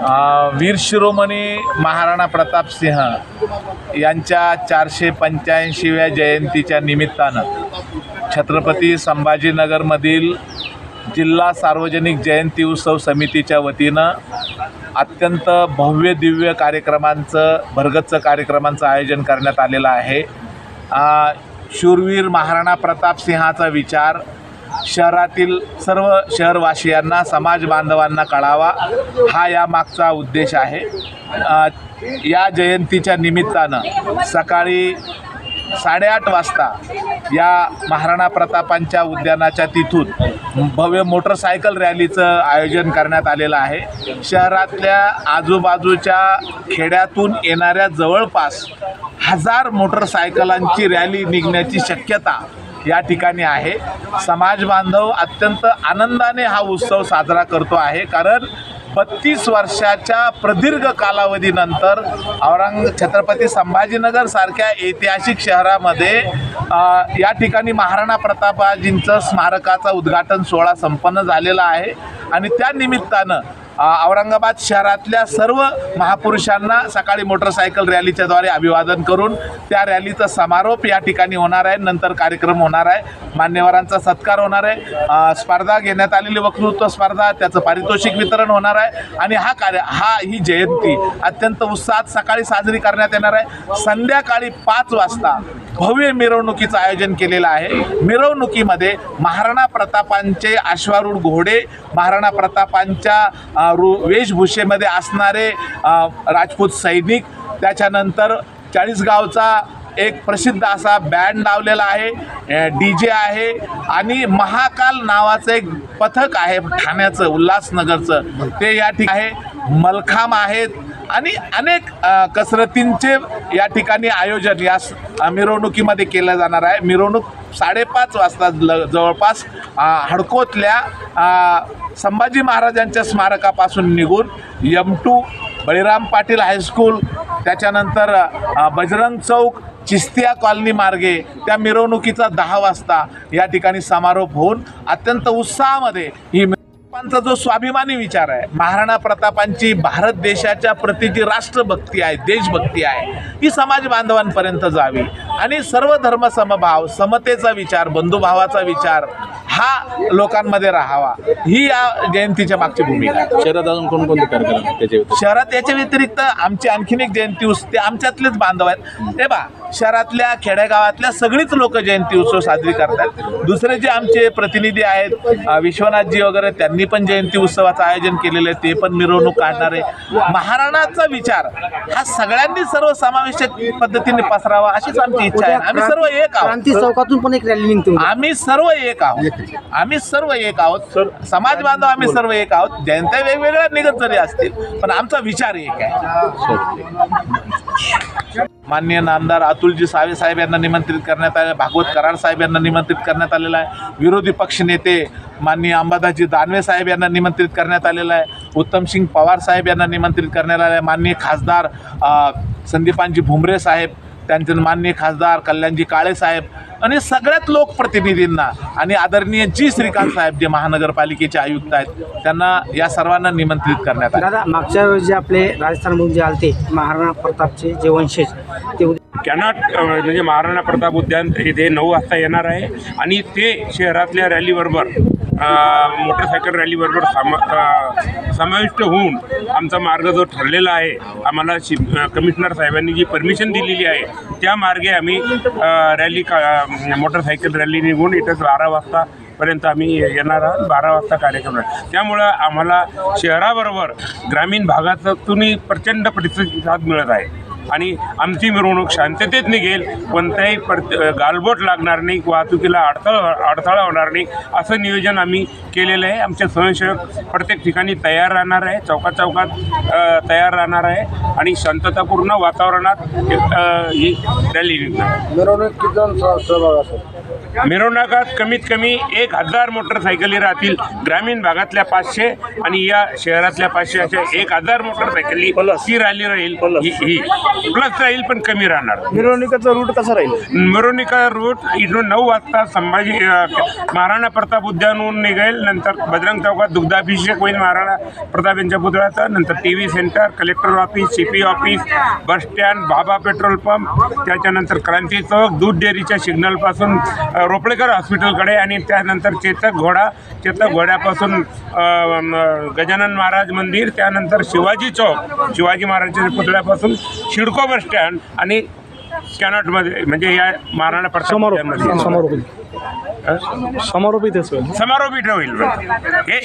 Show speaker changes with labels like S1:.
S1: वीर शिरोमणी महाराणा प्रताप सिंह यांच्या चारशे पंच्याऐंशीव्या जयंतीच्या निमित्तानं छत्रपती संभाजीनगरमधील जिल्हा सार्वजनिक जयंती उत्सव समितीच्या वतीनं अत्यंत भव्य दिव्य कार्यक्रमांचं भरगच्च कार्यक्रमांचं आयोजन करण्यात आलेलं आहे. शूरवीर महाराणा प्रताप सिंहाचा विचार शहरातील सर्व शहरवासियांना समाज बांधवांना कळावा. हा या मागचा उद्देश आहे. या जयंतीच्या निमित्तानं सकाळी साडेआठ वाजता या महाराणा प्रतापांच्या उद्यानाच्या तिथून भव्य मोटरसायकल रॅलीचं आयोजन करण्यात आलेलं आहे. शहरातल्या आजूबाजूच्या खेड्यातून येणाऱ्या जवळपास हजार मोटरसायकलांची रॅली निघण्याची शक्यता या ठिकाणी आहे. समाज बांधव अत्यंत आनंदाने हा उत्सव साजरा करतो आहे. कारण बत्तीस वर्षाच्या प्रदीर्घ कालावधीनंतर औरंग छत्रपती संभाजीनगर सारख्या ऐतिहासिक शहरामध्ये या ठिकाणी महाराणा प्रतापाजींचं स्मारकाचा उद्घाटन सोहळा संपन्न झालेला आहे. आणि त्या निमित्तानं औरंगाबाद शहरातल्या सर्व महापुरुषांना सकाळी मोटरसायकल रॅलीच्याद्वारे अभिवादन करून त्या रॅलीचा समारोप या ठिकाणी होणार आहे. नंतर कार्यक्रम होणार आहे. मान्यवरांचा सत्कार होणार आहे. स्पर्धा घेण्यात आलेली वक्तृत्व स्पर्धा त्याचं पारितोषिक वितरण होणार आहे. आणि हा कार्य हा ही जयंती अत्यंत उत्साहात सकाळी साजरी करण्यात येणार आहे. संध्याकाळी पाच वाजता भव्य मिरवणुकीचं आयोजन केलेलं आहे. मिरवणुकीमध्ये महाराणा प्रतापांचे अश्वारूढ घोडे महाराणा प्रतापांच्या रु वेशभूषेमध्ये असणारे राजपूत सैनिक त्याच्यानंतर चाळीसगावचा एक प्रसिद्ध असा बँड लावलेला आहे डी जे आहे आणि महाकाल नावाचं एक पथक आहे ठाण्याचं उल्हासनगरचं. ते या ठिकाणी आहे. मलखांब आहेत आणि अनेक कसरतींचे या ठिकाणी आयोजन या स- मिरवणुकीमध्ये केलं जाणार आहे. मिरवणूक साडेपाच वाजता ल जवळपास हडकोतल्या संभाजी महाराजांच्या स्मारकापासून निघून M to Baliram Patil high school त्याच्यानंतर बजरंग चौक चिस्तिया कॉलनी मार्गे त्या मिरवणुकीचा दहा वाजता या ठिकाणी समारोप होऊन अत्यंत उत्साहामध्ये ही प्रतापांचा जो स्वाभिमानी विचार आहे महाराणा प्रतापांची भारत देशाच्या प्रती जी राष्ट्रभक्ती आहे देशभक्ती आहे ही समाज बांधवांपर्यंत जावी. आणि सर्व धर्म समभाव समतेचा विचार बंधुभावाचा विचार हा लोकांमध्ये राहावा. ही या जयंतीच्या मागची भूमिका आहे.
S2: शहरात अजून कोणकोणते कार्यक्रम त्याच्या?
S1: शहरात याच्या व्यतिरिक्त आमची आणखीन एक जयंती उत्सव ते आमच्यातलेच बांधव आहेत. ते बा शहरातल्या खेडेगावातल्या सगळीच लोक जयंती उत्सव साजरी करतात. दुसरे जे आमचे प्रतिनिधी आहेत विश्वनाथजी वगैरे त्यांनी पण जयंती उत्सवाचं आयोजन केलेलं आहे ते पण मिरवणूक काढणार आहे. महाराणाचा विचार हा सगळ्यांनी सर्व समावेशक पद्धतीने पसरावा अशीच आमची इच्छा आहे. आम्ही सर्व एक आहोत.
S3: क्रांती चौकातून पण एक रॅली निघते.
S1: आम्ही सर्व एक आहोत. आम्ही सर्व एक आहोत. समाज बांधव आम्ही सर्व एक आहोत. जयंत्या वेगवेगळ्या निघत जरी असतील पण आमचा विचार एक आहे. माननीय नामदार अतुलजी सावे साहेब यांना निमंत्रित करण्यात आले भागवत कराड साहेब यांना निमंत्रित करण्यात आलेलं आहे विरोधी पक्ष नेते माननीय अंबादासजी दानवे साहेब यांना निमंत्रित करण्यात आलेलं आहे उत्तमसिंग पवार साहेब यांना निमंत्रित करण्यात आलं आहे माननीय खासदार संदीपांजी संदीपानजी भुमरे साहेब त्यांचे माननीय खासदार कल्याणजी काळे साहेब आणि सगळ्यात लोकप्रतिनिधींना आणि आदरणीय जी श्रीकांत साहेब जे महानगरपालिकेचे आयुक्त आहेत त्यांना या सर्वांना निमंत्रित करण्यात आले.
S3: दादा मागच्या वेळेस जे आपले राजस्थानमधून जे आलते महाराणा प्रतापचे जे वंशज ते
S4: कॅनॉट म्हणजे महाराणा प्रताप उद्यान इथे नऊ वाजता येणार आहे आणि ते शहरातल्या रॅलीबरोबर मोटरसायकल रॅलीबरोबर सामा समाविष्ट होऊन आमचा मार्ग जो ठरलेला आहे आम्हाला शि कमिशनर साहेबांनी जी परमिशन दिलेली आहे त्या मार्गे आम्ही रॅली का मोटरसायकल रॅली निघून इथं बारा वाजता पर्यंत आम्ही येणार आहोत बारा वाजता कार्यक्रम आहे. त्यामुळं आम्हाला शहराबरोबर ग्रामीण भागातूनही प्रचंड प्रतिसाद मिळत आहे. आणि आमची मिरवणूक शांततेत निघेल कोणताही प्रत गालबोट लागणार नाही वाहतुकीला अडथळा अडथळा होणार नाही असं नियोजन आम्ही केलेलं आहे. आमचे स्वयंसेवक प्रत्येक ठिकाणी तयार राहणार आहे चौकात चौकात तयार राहणार आहे आणि शांततापूर्ण वातावरणात ही रॅली निघणार.
S5: मिरवणूक किती जण सह- सहभाग असेल?
S4: मिरवणुकात कमीत कमी एक हजार मोटरसायकली राहतील ग्रामीण भागातल्या पाचशे आणि या शहरातल्या पाचशे अशा एक हजार मोटरसायकली ती रॅली राहील ही ही. प्लस राहील पण कमी राहणार.
S2: मिरवणुकीचा रूट कसा राहील?
S4: मिरवणुका रूट इथून नऊ वाजता संभाजी अ, महाराणा प्रताप उद्यानहून निघेल. नंतर बजरंग चौकात दुग्धाभिषेक होईल महाराणा प्रताप यांच्या पुतळ्याचा. नंतर T V centre collector office C P office bus stand Baba petrol pump त्याच्यानंतर क्रांती चौक दूध डेअरीच्या सिग्नलपासून अ, रोपडेकर हॉस्पिटलकडे आणि त्यानंतर चेतक घोडा चेतक घोड्यापासून अ, म, गजानन महाराज मंदिर. त्यानंतर शिवाजी चौक शिवाजी महाराजांच्या पुतळ्यापासून शिडको बस स्टँड आणि कॅनॉटमध्ये म्हणजे या महाराणा प्रताप
S2: समारोप
S4: उद्यानमध्ये.
S2: समारोप
S4: अ?
S2: समारोप इथेच होईल
S4: समारोप इथं होईल हे